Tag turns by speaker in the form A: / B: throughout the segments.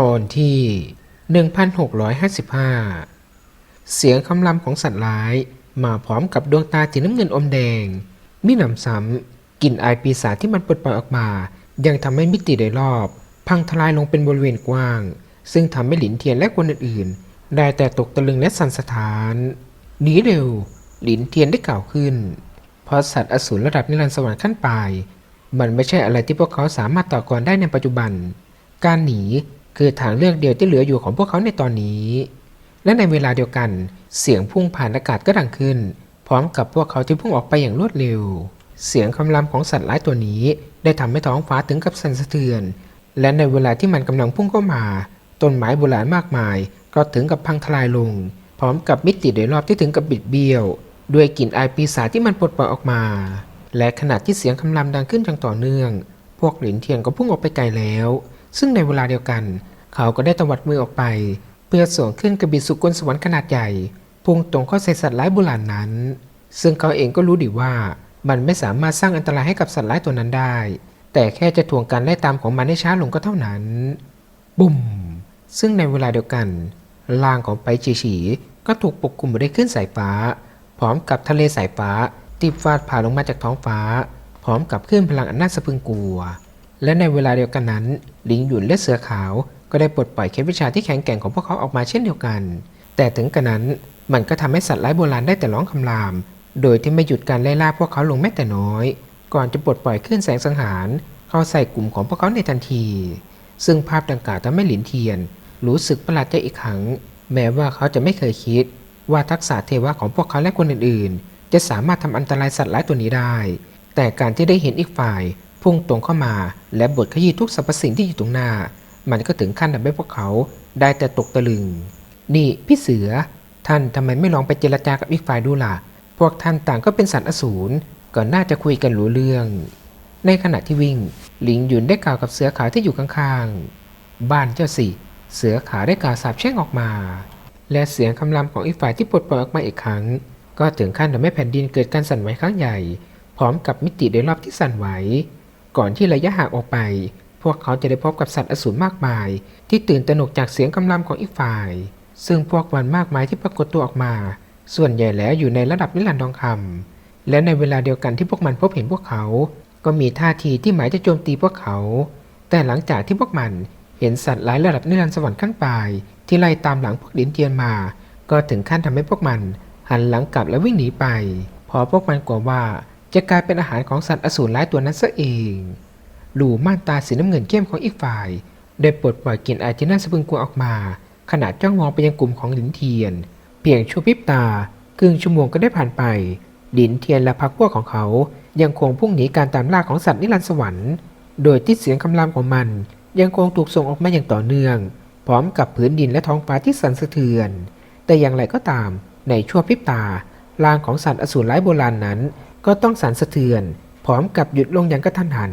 A: ตอนที่ 1655 เสียงคำรำของสัตว์ร้ายมาพร้อมกับดวงตาสีน้ำเงินอมแดง มิหนำซ้ำกลิ่นอายปีศาจที่มันปลดปล่อยออกมา ยังทำให้มิติโดยรอบ พังทลายลงเป็นบริเวณกว้าง ซึ่งทำให้หลินเทียนและคนอื่นๆ ได้แต่ตกตะลึงและสั่นสะท้าน หนีเร็ว หลินเทียนได้กล่าวขึ้น เพราะสัตว์อสูรระดับนิรันดร์สวรรค์ขั้นปลาย มันไม่ใช่อะไรที่พวกเขาสามารถต่อกรได้ในปัจจุบัน การหนี คือทางเลือกเดียวที่เหลืออยู่ของพวกเขาในตอนนี้ และในเวลาเดียวกันเสียงพุ่งผ่านอากาศก็ดังขึ้น พร้อมกับพวกเขาที่พุ่งออกไปอย่างรวดเร็ว เสียงคำรามของสัตว์ร้ายตัวนี้ ได้ทำให้ท้องฟ้าถึงกับสั่นสะเทือน และในเวลาที่มันกำลังพุ่งเข้ามา ต้นไม้โบราณมากมาย ก็ถึงกับพังทลายลง พร้อมกับมิติโดยรอบที่ถึงกับบิดเบี้ยว ด้วยกลิ่นอายปีศาจที่มันปลดปล่อยออกมา และขณะที่เสียงคำรามดังขึ้นอย่างต่อเนื่อง พวกหลินเทียนก็พุ่งออกไปไกลแล้ว ซึ่งในเวลาเดียวกัน เขาก็ได้ตวัดมือออกไป เพื่อส่งขึ้นกระบี่สุกลสวรรค์ขนาดใหญ่ พุ่งตรงเข้าใส่สัตว์ร้ายโบราณนั้น ซึ่งเขาเองก็รู้ดีว่ามันไม่สามารถสร้างอันตรายให้กับสัตว์ร้ายตัวนั้นได้ แต่แค่จะทวงการไล่ตามของมันให้ช้าลงก็เท่านั้น บุ่ม ซึ่งในเวลาเดียวกันร่างของไปจีฉีก็ถูกปกคลุมไปด้วยคลื่นสายฟ้า พร้อมกับทะเลสายฟ้าที่ฟาดผ่าลงมาจากท้องฟ้า พร้อมกับคลื่นพลังอันน่าสะพึงกลัว และในเวลาเดียวกันนั้น ลิงหยุนและเสือขาวก็ได้ปลดปล่อยเคล็ดวิชาที่แข็งแกร่งของพวกเขาออกมาเช่นเดียวกัน แต่ถึงกระนั้นมันก็ทำให้สัตว์ร้ายโบราณได้แต่ร้องคำราม โดยที่ไม่หยุดการไล่ล่าพวกเขาลงแม้แต่น้อย ก่อนจะปลดปล่อยคลื่นแสงสังหาร เข้าใส่กลุ่มของพวกเขาในทันที ซึ่งภาพดังกล่าวทำให้หลินเทียน รู้สึกประหลาดใจอีกครั้ง แม้ว่าเขาจะไม่เคยคิด ว่าทักษะเทวะของพวกเขาและคนอื่นๆ จะสามารถทำอันตรายสัตว์ร้ายตัวนี้ได้ แต่การที่ได้เห็นอีกฝ่าย พุ่งตรงเข้ามาและบดขยี้ทุกสรรพสิ่งที่อยู่ตรงหน้า มันก็ถึงขั้นทำให้พวกเขาได้แต่ตกตะลึง นี่พี่เสือ ท่านทำไมไม่ลองไปเจรจากับอีกฝ่ายดูล่ะ พวกท่านต่างก็เป็นสัตว์อสูรก็น่าจะคุยกันรู้เรื่อง ในขณะที่วิ่ง หลิงหยุนได้กล่าวกับเสือขาวที่อยู่ข้างๆ บ้านเจ้าสิ เสือขาวได้กล่าวสาบแช่งออกมา และเสียงคำรามของอีกฝ่ายที่ปลดปล่อยออกมาอีกครั้ง ก็ถึงขั้นทำให้แผ่นดินเกิดการสั่นไหวครั้งใหญ่ พร้อมกับมิติโดยรอบที่สั่นไหว ก่อนที่ระยะห่างออกไป พวกเขาจะได้พบกับสัตว์อสูรมากมาย ที่ตื่นตระหนกจากเสียงคำรามของอีกฝ่าย ซึ่งพวกมันมากมายที่ปรากฏตัวออกมา ส่วนใหญ่แล้วอยู่ในระดับนิรันดร์ทองคำและในเวลาเดียวกันที่พวกมันพบเห็นพวกเขา ก็มีท่าทีที่หมายจะโจมตีพวกเขา แต่หลังจากที่พวกมันเห็นสัตว์หลายระดับนิรันดร์สวรรค์ขั้นปลายที่ไล่ตามหลังพวกดินเทียนมา ก็ถึงขั้นทำให้พวกมันหันหลังกลับและวิ่งหนีไปเพราะพวกมันกลัวว่า จะกลายเป็นอาหารของสัตว์อสูรร้ายตัวนั้นซะเองหลูม่านตาสีน้ำเงินเข้มของอีกฝ่ายได้ปลดปล่อยกลิ่นอายที่น่าสะพึงกลัวออกมา ขณะจ้องมองไปยังกลุ่มของหลินเทียน เพียงชั่วพริบตาครึ่งชั่วโมงก็ได้ผ่านไปหลินเทียนและพรรคพวกของเขา ยังคงพุ่งหนีการตามล่าของสัตว์นิรันดร์สวรรค์โดยที่เสียงคำรามของมัน ยังคงถูกส่งออกมาอย่างต่อเนื่อง พร้อมกับพื้นดินและท้องฟ้าที่สั่นสะเทือน แต่อย่างไรก็ตาม ในชั่วพริบตาร่างของสัตว์อสูรร้ายโบราณนั้น ก็ต้องสั่นสะเทือน พร้อมกับหยุดลงอย่างกระทันหัน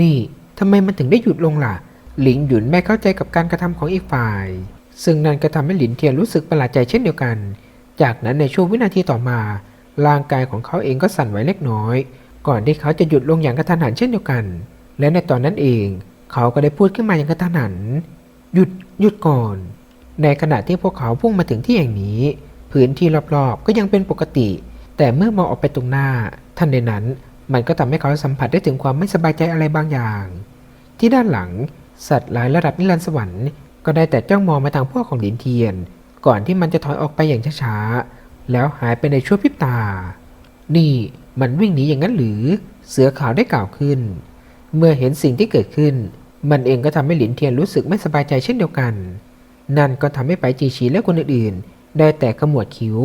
A: นี่ทำไมมันถึงได้หยุดลงล่ะ หลิงหยุนไม่เข้าใจกับการกระทำของอีกฝ่าย ซึ่งนั่นก็ทำให้หลินเทียนรู้สึกประหลาดใจเช่นเดียวกัน จากนั้นในช่วงวินาทีต่อมา ร่างกายของเขาเองก็สั่นไหวเล็กน้อย ก่อนที่เขาจะหยุดลงอย่างกระทันหันเช่นเดียวกัน และในตอนนั้นเอง เขาก็ได้พูดขึ้นมาอย่างกระทันหัน หยุดหยุดก่อน ในขณะที่พวกเขาพุ่งมาถึงที่แห่งนี้ พื้นที่รอบๆก็ยังเป็นปกติ แต่เมื่อมองออกไปตรงหน้าทันใดนั้น มันก็ทำให้เขาสัมผัสได้ถึงความไม่สบายใจอะไรบางอย่าง ที่ด้านหลัง สัตว์หลายระดับนิรันดร์สวรรค์ก็ได้แต่จ้องมองมาทางพวกของหลินเทียน ก่อนที่มันจะถอยออกไปอย่างช้าๆ แล้วหายไปในชั่วพริบตา นี่มันวิ่งหนีอย่างนั้นหรือ เสือขาวได้กล่าวขึ้น เมื่อเห็นสิ่งที่เกิดขึ้น มันเองก็ทำให้หลินเทียนรู้สึกไม่สบายใจเช่นเดียวกัน นั่นก็ทำให้ไปจีชีและคนอื่นๆ ได้แต่ขมวดคิ้ว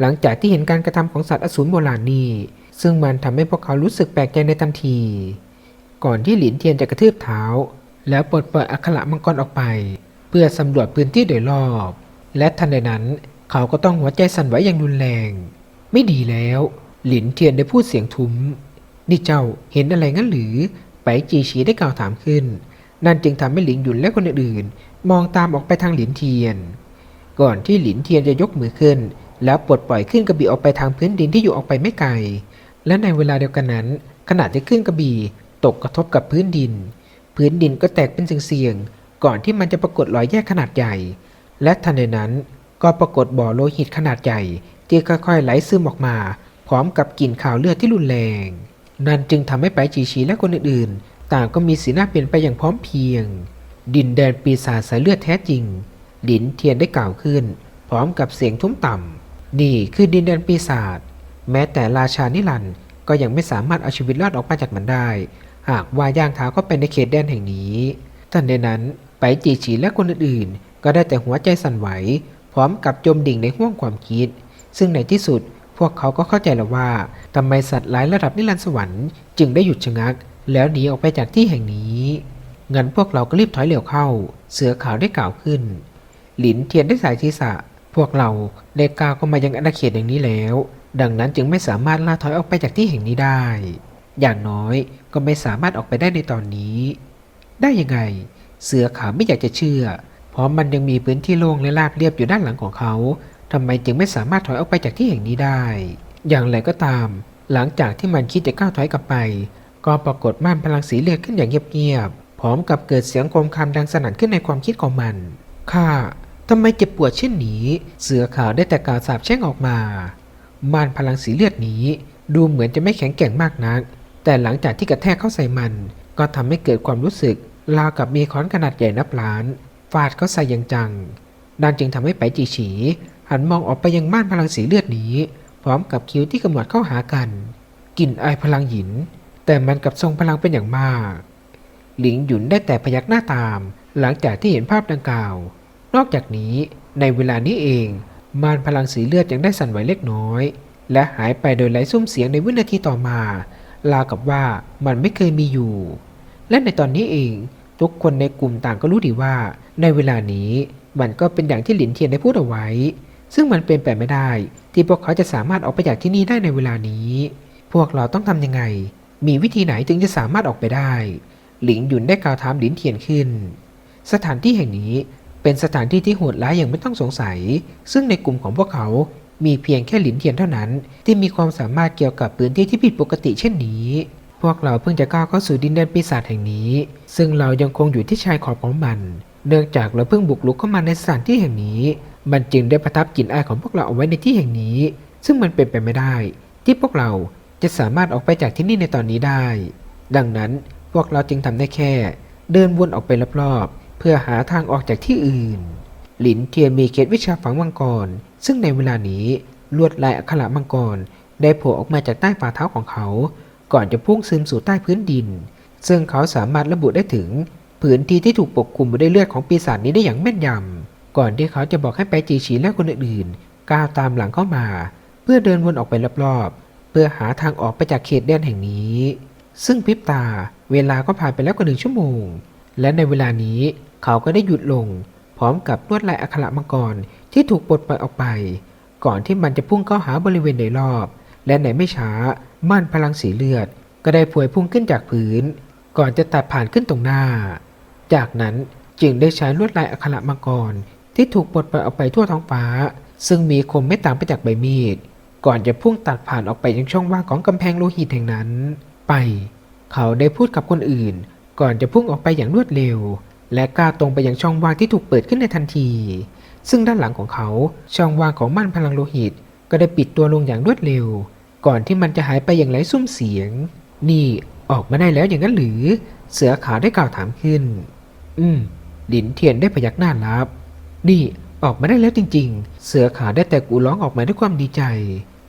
A: หลังจากที่เห็นการกระทำของสัตว์อสูรโบราณนี้ซึ่งมันทำให้พวกเขารู้สึกแปลกใจในทันที ก่อนที่หลินเทียนจะกระทืบเท้า แล้วปลดปล่อยอัคระมังกรออกไป เพื่อสำรวจพื้นที่โดยรอบ และทันใดนั้นเขาก็ต้องหัวใจสั่นไหวอย่างรุนแรง ไม่ดีแล้ว หลินเทียนได้พูดเสียงทุ้ม นี่เจ้าเห็นอะไรงั้นหรือ ไปจีชีได้กล่าวถามขึ้น นั่นจึงทำให้หลิงหยุนและคนอื่นๆมองตามออกไปทางหลินเทียน ก่อนที่หลินเทียนจะยกมือขึ้น แล้วปลดปล่อยขึ้นกระบี่ออกไปทางพื้นดินที่อยู่ออกไปไม่ไกล และในเวลาเดียวกันนั้น ขณะที่ขึ้นกระบี่ตกกระทบกับพื้นดิน พื้นดินก็แตกเป็นเสียงๆก่อนที่มันจะปรากฏรอยแยกขนาดใหญ่ และทันใดนั้นก็ปรากฏบ่อโลหิตขนาดใหญ่ที่ค่อยๆไหลซึมออกมา พร้อมกับกลิ่นข่าวเลือดที่รุนแรง นั่นจึงทำให้ไปจีชีและคนอื่นๆ ต่างก็มีสีหน้าเปลี่ยนไปอย่างพร้อมเพียง ดินแดนปีศาจสายเลือดแท้จริงหลินเทียนได้กล่าวขึ้น พร้อมกับเสียงทุ้มต่ำ นี่คือดินแดนปีศาจแม้แต่ราชานิรันก็ยังไม่สามารถเอาชีวิตรอดออกมาจากมันได้ หากว่าย่างเท้าเข้าไปในเขตแดนแห่งนี้ทันใดนั้นไปจีฉีและคนอื่นๆ ก็ได้แต่หัวใจสั่นไหว พร้อมกับจมดิ่งในห้วงความคิด ซึ่งในที่สุดพวกเขาก็เข้าใจแล้วว่าทำไมสัตว์หลายระดับนิรันดร์สวรรค์จึงได้หยุดชะงัก แล้วหนีออกไปจากที่แห่งนี้งั้นพวกเราก็รีบถอยเหลียวเข้า เสือขาวได้กล่าวขึ้น หลินเทียนได้สายศีรษะ วกเราได้ก้าวเขามายังอาณาเขตอย่างนี้แล้ว ดังนั้นจึงไม่สามารถล่าถอยออกไปจากที่แห่งนี้ได้ อย่างน้อยก็ไม่สามารถออกไปได้ในตอนนี้ ได้ยังไง เสือขาวไม่อยากจะเชื่อ เพราะมันยังมีพื้นที่โล่งและราบเรียบอยู่ด้านหลังของเขาทำไมจึงไม่สามารถถอยออกไปจากที่แห่งนี้ได้ อย่างไรก็ตาม หลังจากที่มันคิดจะก้าวถอยกลับไป ก็ปรากฏม่านพลังสีเลือดขึ้นอย่างเงียบๆพร้อมกับเกิดเสียงโคมคามดังสนั่นขึ้นในความคิดของมันข้า ทำไมเจ็บปวดเช่นนี้ เสือขาวได้แต่กล่าวสาบแช่งออกมา ม่านพลังสีเลือดนี้ ดูเหมือนจะไม่แข็งแกร่งมากนัก แต่หลังจากที่กระแทกเข้าใส่มัน ก็ทำให้เกิดความรู้สึกราวกับมีค้อนขนาดใหญ่นับล้าน ฟาดเข้าใส่อย่างจัง ดันจึงทำให้ไปจีฉี หันมองออกไปยังม่านพลังสีเลือดนี้ พร้อมกับคิ้วที่กำหนดเข้าหากันกลิ่นอายพลังหิน แต่มันกับทรงพลังเป็นอย่างมาก หลิงหยุนได้แต่พยักหน้าตาม หลังจากที่เห็นภาพดังกล่าว นอกจากนี้ในเวลานี้เอง มารพลังสีเลือดยังได้สั่นไหวเล็กน้อย และหายไปโดยไร้ซุ้มเสียงในวินาทีต่อมา ลากับว่ามันไม่เคยมีอยู่ และในตอนนี้เองทุกคนในกลุ่มต่างก็รู้ดีว่า ในเวลานี้มันก็เป็นอย่างที่หลินเทียนได้พูดเอาไว้ ซึ่งมันเป็นไปไม่ได้ ที่พวกเขาจะสามารถออกไปจากที่นี่ได้ในเวลานี้ พวกเราต้องทำยังไง มีวิธีไหนถึงจะสามารถออกไปได้ หลิงหยุนได้กล่าวถามหลินเทียนขึ้น สถานที่แห่งนี้ เป็นสถานที่ที่โหดร้ายอย่างไม่ต้องสงสัย ซึ่งในกลุ่มของพวกเขา มีเพียงแค่หลินเทียนเท่านั้น ที่มีความสามารถเกี่ยวกับพื้นที่ที่ผิดปกติเช่นนี้ พวกเราเพิ่งจะก้าวเข้าสู่ดินแดนปีศาจแห่งนี้ ซึ่งเรายังคงอยู่ที่ชายขอบของมัน เนื่องจากเราเพิ่งบุกรุกเข้ามาในสถานที่แห่งนี้ มันจึงได้ประทับกลิ่นอายของพวกเราเอาไว้ในที่แห่งนี้ ซึ่งมันเป็นไปไม่ได้ ที่พวกเราจะสามารถออกไปจากที่นี่ในตอนนี้ได้ ดังนั้นพวกเราจึงทำได้แค่ เดินวนออกไปรอบๆ เพื่อหาทางออกจากที่อื่น หลินเทียนมีเคล็ดวิชาฝังมังกร ซึ่งในเวลานี้ลวดลายอักขระมังกร ได้โผล่ออกมาจากใต้ฝ่าเท้าของเขา ก่อนจะพุ่งซึมสู่ใต้พื้นดิน ซึ่งเขาสามารถระบุได้ถึงพื้นที่ที่ถูกปกคลุมด้วยเลือดของปีศาจนี้ได้อย่างแม่นยำ ก่อนที่เขาจะบอกให้ไปจีฉีและคนอื่นๆก้าวตามหลังเข้ามา เพื่อเดินวนออกไปรอบๆ เพื่อหาทางออกไปจากเขตแดนแห่งนี้ ซึ่งพริบตา เวลาก็ผ่านไปแล้วกว่าหนึ่งชั่วโมง และในเวลานี้ เขาก็ได้หยุดลง พร้อมกับลวดลายอักขระมังกรที่ถูกปลดปล่อยออกไป ก่อนที่มันจะพุ่งเข้าหาบริเวณโดยรอบ และในไม่ช้าม่านพลังสีเลือด ก็ได้พวยพุ่งขึ้นจากพื้น ก่อนจะตัดผ่านขึ้นตรงหน้า จากนั้นจึงได้ใช้ลวดลายอักขระมังกรที่ถูกปลดปล่อยออกไปทั่วท้องฟ้า ซึ่งมีคมไม่ต่างไปจากใบมีด ก่อนจะพุ่งตัดผ่านออกไปยังช่องว่างของกำแพงโลหิตแห่งนั้น ไป เขาได้พูดกับคนอื่น ก่อนจะพุ่งออกไปอย่างรวดเร็ว และก้าวตรงไปยังช่องว่างที่ถูกเปิดขึ้นในทันที ซึ่งด้านหลังของเขาช่องว่างของม่านพลังโลหิต ก็ได้ปิดตัวลงอย่างรวดเร็ว ก่อนที่มันจะหายไปอย่างไร้ซุ้มเสียง นี่ออกมาได้แล้วอย่างนั้นหรือ เสือขาวได้กล่าวถามขึ้น อืมหลินเทียนได้พยักหน้ารับ นี่ออกมาได้แล้วจริง ๆ เสือขาวได้แต่กูร้องออกมาด้วยความดีใจ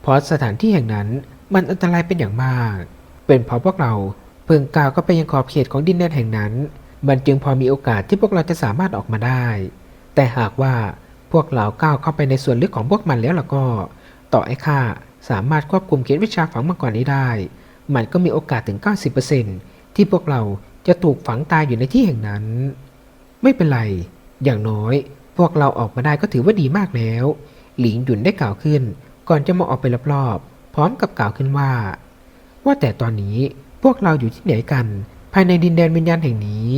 A: เพราะสถานที่แห่งนั้นมันอันตรายเป็นอย่างมาก เป็นเพราะพวกเราเพิ่งก้าวก็ไปยังขอบเขตของดินแดนแห่งนั้น มันจึงพอมีโอกาสที่พวกเราจะสามารถออกมาได้ แต่หากว่าพวกเราก้าวเข้าไปในส่วนลึกของพวกมันแล้วล่ะก็ ต่อไอ้ข้าสามารถควบคุมเขตวิชาฝังมังกรนี้ได้ มันก็มีโอกาสถึง 90%ที่พวกเราจะถูกฝังตายอยู่ในที่แห่งนั้น ไม่เป็นไร อย่างน้อย พวกเราออกมาได้ก็ถือว่าดีมากแล้ว หลิงหยุนได้กล่าวขึ้น ก่อนจะมองออกไปรอบๆพร้อมกับกล่าวขึ้นว่า ว่าแต่ตอนนี้พวกเราอยู่ที่ไหนกัน ภายในดินแดนวิญญาณแห่งนี้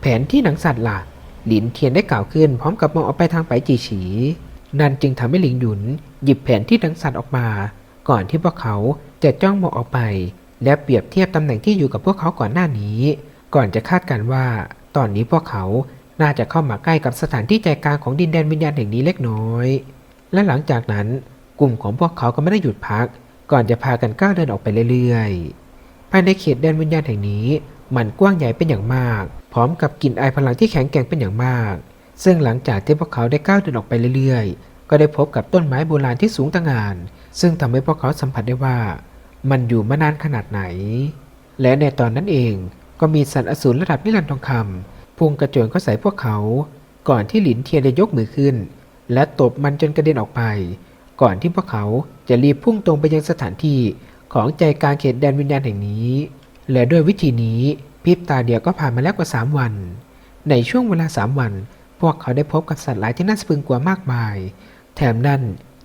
A: แผนที่หนังสัตว์ล่ะหลินเทียนได้กล่าวขึ้นพร้อมกับมองออกไปทางไปจีฉี นั่นจึงทำให้หลิงหยุนหยิบแผนที่หนังสัตว์ออกมา ก่อนที่พวกเขาจะจ้องมองออกไป และเปรียบเทียบตำแหน่งที่อยู่กับพวกเขาก่อนหน้านี้ ก่อนจะคาดการณ์ว่า ตอนนี้พวกเขาน่าจะเข้ามาใกล้กับสถานที่ใจกลางของดินแดนวิญญาณแห่งนี้เล็กน้อย และหลังจากนั้นกลุ่มของพวกเขาก็ไม่ได้หยุดพัก ก่อนจะพากันก้าวเดินออกไปเรื่อยๆ ภายในเขตแดนวิญญาณแห่งนี้ มันกว้างใหญ่เป็นอย่างมาก พร้อมกับกลิ่นอายพลังที่แข็งแกร่งเป็นอย่างมาก ซึ่งหลังจากที่พวกเขาได้ก้าวเดินออกไปเรื่อยๆ ก็ได้พบกับต้นไม้โบราณที่สูงตะงานซึ่งทำให้พวกเขาสัมผัสได้ว่า มันอยู่มานานขนาดไหน และในตอนนั้นเองก็มีสัตว์อสูรระดับนิรันดร์ทองคำพุ่งกระโจนเข้าใส่พวกเขา ก่อนที่หลินเทียนจะยกมือขึ้น และตบมันจนกระเด็นออกไป ก่อนที่พวกเขาจะรีบพุ่งตรงไปยังสถานที่ ของใจกลางเขตแดนวิญญาณแห่งนี้ และด้วยวิธีนี้พิบตาเดียวก็ผ่านมาแล้วกว่า 3 วัน ในช่วงเวลา 3 วัน พวกเขาได้พบกับสัตว์หลายที่น่าสะพรึงกลัวมากมาย แถมนั่น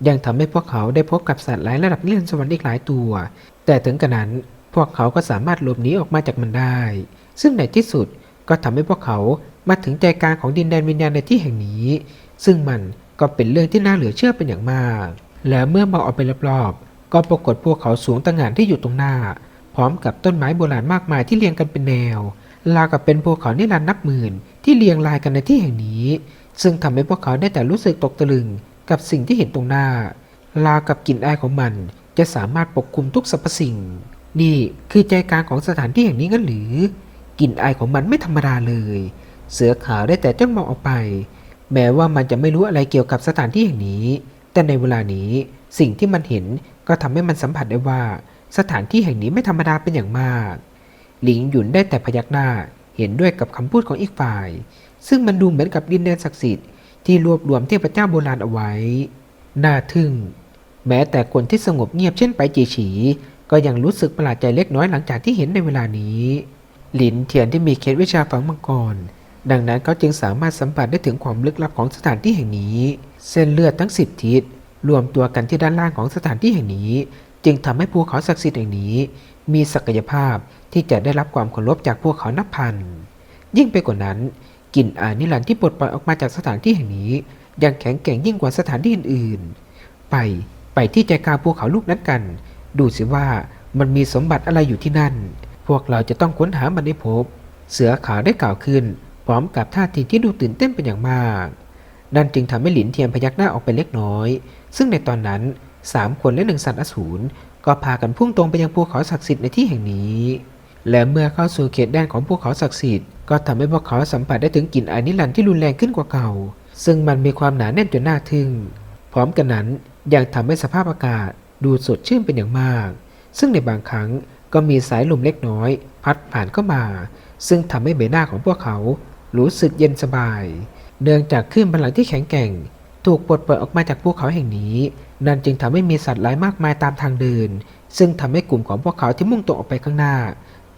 A: ยังทำให้พวกเขาได้พบกับสัตว์หลายระดับนิรันสวรรค์อีกหลายตัว แต่ถึงกระนั้นพวกเขาก็สามารถหลบหนีออกมาจากมันได้ ซึ่งในที่สุดก็ทำให้พวกเขามาถึงใจกลางของดินแดนวิญญาณในที่แห่งนี้ ซึ่งมันก็เป็นเรื่องที่น่าเหลือเชื่อเป็นอย่างมาก และเมื่อมองออกไปรอบๆ ก็ปรากฏพวกเขาสูงตะงานที่อยู่ตรงหน้า พร้อมกับต้นไม้โบราณมากมายที่เรียงกันเป็นแนวราวกับเป็นภูเขานิรันดร์นับหมื่นที่เรียงรายกันในที่แห่งนี้ ซึ่งทำให้พวกเขาได้แต่รู้สึกตกตะลึงกับสิ่งที่เห็นตรงหน้าราวกับกลิ่นอายของมันจะสามารถปกคลุมทุกสรรพสิ่ง นี่คือใจกลางของสถานที่แห่งนี้งั้นหรือกลิ่นอายของมันไม่ธรรมดาเลย เสือขาวได้แต่จ้องมองออกไป แม้ว่ามันจะไม่รู้อะไรเกี่ยวกับสถานที่แห่งนี้ แต่ในเวลานี้สิ่งที่มันเห็น ก็ทำให้มันสัมผัสได้ว่าสถานที่แห่งนี้ไม่ธรรมดาเป็นอย่างมาก หลิงหยุนได้แต่พยักหน้าเห็นด้วยกับคำพูดของอีกฝ่าย ซึ่งมันดูเหมือนกับดินแดนศักดิ์สิทธิ์ที่รวบรวมเทพเจ้าโบราณเอาไว้ น่าทึ่ง แม้แต่คนที่สงบเงียบเช่นไปจีฉี ก็ยังรู้สึกประหลาดใจเล็กน้อยหลังจากที่เห็นในเวลานี้ หลินเทียนที่มีเคล็ดวิชาฝังมังกร ดังนั้นเขาจึงสามารถสัมผัสได้ถึงความลึกลับของสถานที่แห่งนี้ เส้นเลือดทั้งสิบทิศ รวมตัวกันที่ด้านล่างของสถานที่แห่งนี้ จึงทำให้ภูเขาศักดิ์สิทธิ์แห่งนี้ มีศักยภาพที่จะได้รับความเคารพจากพวกเขานับพัน ยิ่งไปกว่านั้นกลิ่นอายนิรันดร์ที่ปลดปล่อยออกมาจากสถานที่แห่งนี้ ยังแข็งแกร่งยิ่งกว่าสถานที่อื่นๆ ไปไปที่ใจกลางภูเขาลูกนั้นกัน ดูสิว่ามันมีสมบัติอะไรอยู่ที่นั่น พวกเราจะต้องค้นหามันให้พบ เสือขาวได้กล่าวขึ้น พร้อมกับท่าทีที่ดูตื่นเต้นเป็นอย่างมาก นั่นจึงทำให้หลินเทียนพยักหน้าออกไปเล็กน้อย ซึ่งในตอนนั้นสามคนและหนึ่งสัตว์อสูรก็พากันพุ่งตรงไปยังภูเขาศักดิ์สิทธิ์ในที่แห่งนี้ และเมื่อเข้าสู่เขตแดนของภูเขาศักดิ์สิทธิ์ก็ทำให้พวกเขาสัมผัสได้ถึงกลิ่นอานิรันที่รุนแรงขึ้นกว่าเก่า ซึ่งมันมีความหนาแน่นจนน่าทึ่ง พร้อมกันนั้นยังทำให้สภาพอากาศดูสดชื่นเป็นอย่างมาก ซึ่งในบางครั้งก็มีสายลมเล็กน้อย พัดผ่านเข้ามา ซึ่งทำให้ใบหน้าของพวกเขารู้สึกเย็นสบาย เนื่องจากคลื่นพลังที่แข็งแกร่ง ถูกปลดปล่อยออกมาจากภูเขาแห่งนี้ นั่นจึงทำให้มีสัตว์หลายมากมายตามทางเดิน ซึ่งทำให้กลุ่มของพวกเขาที่มุ่งตรงออกไปข้างหน้า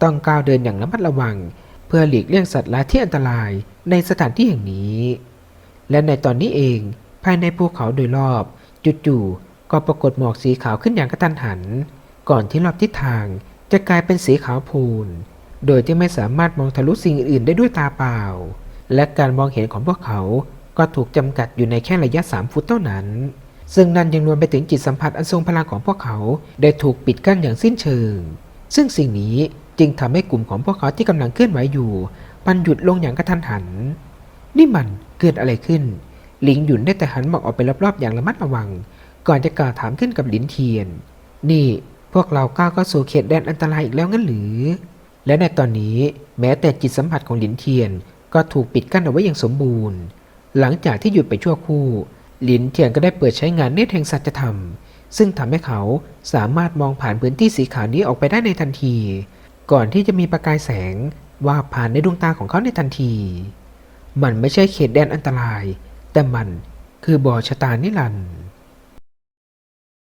A: ต้องก้าวเดินอย่างระมัดระวัง เพื่อหลีกเลี่ยงสัตว์ร้ายที่อันตรายในสถานที่แห่งนี้ และในตอนนี้เองภายในภูเขาโดยรอบจู่ๆก็ปรากฏหมอกสีขาวขึ้นอย่างกระทันหัน ก่อนที่รอบทิศทางจะกลายเป็นสีขาวพูน โดยที่ไม่สามารถมองทะลุสิ่งอื่นได้ด้วยตาเปล่า และการมองเห็นของพวกเขา ก็ถูกจำกัดอยู่ในแค่ระยะ 3 ฟุตเท่านั้น ซึ่งนั่นยังรวมไปถึงจิตสัมผัสอันทรงพลังของพวกเขาได้ถูกปิดกั้นอย่างสิ้นเชิง ซึ่งสิ่งนี้จึงทำให้กลุ่มของพวกเขาที่กำลังเคลื่อนไหวอยู่มันหยุดลงอย่างกระทันหัน นี่มันเกิดอะไรขึ้น หลิงหยุนได้แต่หันมองออกไปรอบๆอย่างระมัดระวัง ก่อนจะกล่าวถามขึ้นกับหลินเทียน นี่พวกเราก้าวเข้าสู่เขตแดนอันตรายอีกแล้วงั้นหรือ และในตอนนี้แม้แต่จิตสัมผัสของหลินเทียนก็ถูกปิดกั้นเอาไว้อย่างสมบูรณ์ หลังจากที่หยุดไปชั่วครู่ หลินเทียนก็ได้เปิดใช้งานเนตรแห่งสัจธรรม ซึ่งทำให้เขาสามารถมองผ่านพื้นที่สีขาวนี้ออกไปได้ในทันที ก่อนที่จะมีประกายแสงว่าบผ่านในดวงตาของเขาในทันที มันไม่ใช่เขตแดนอันตราย แต่มันคือบ่อชะตานิรันดร์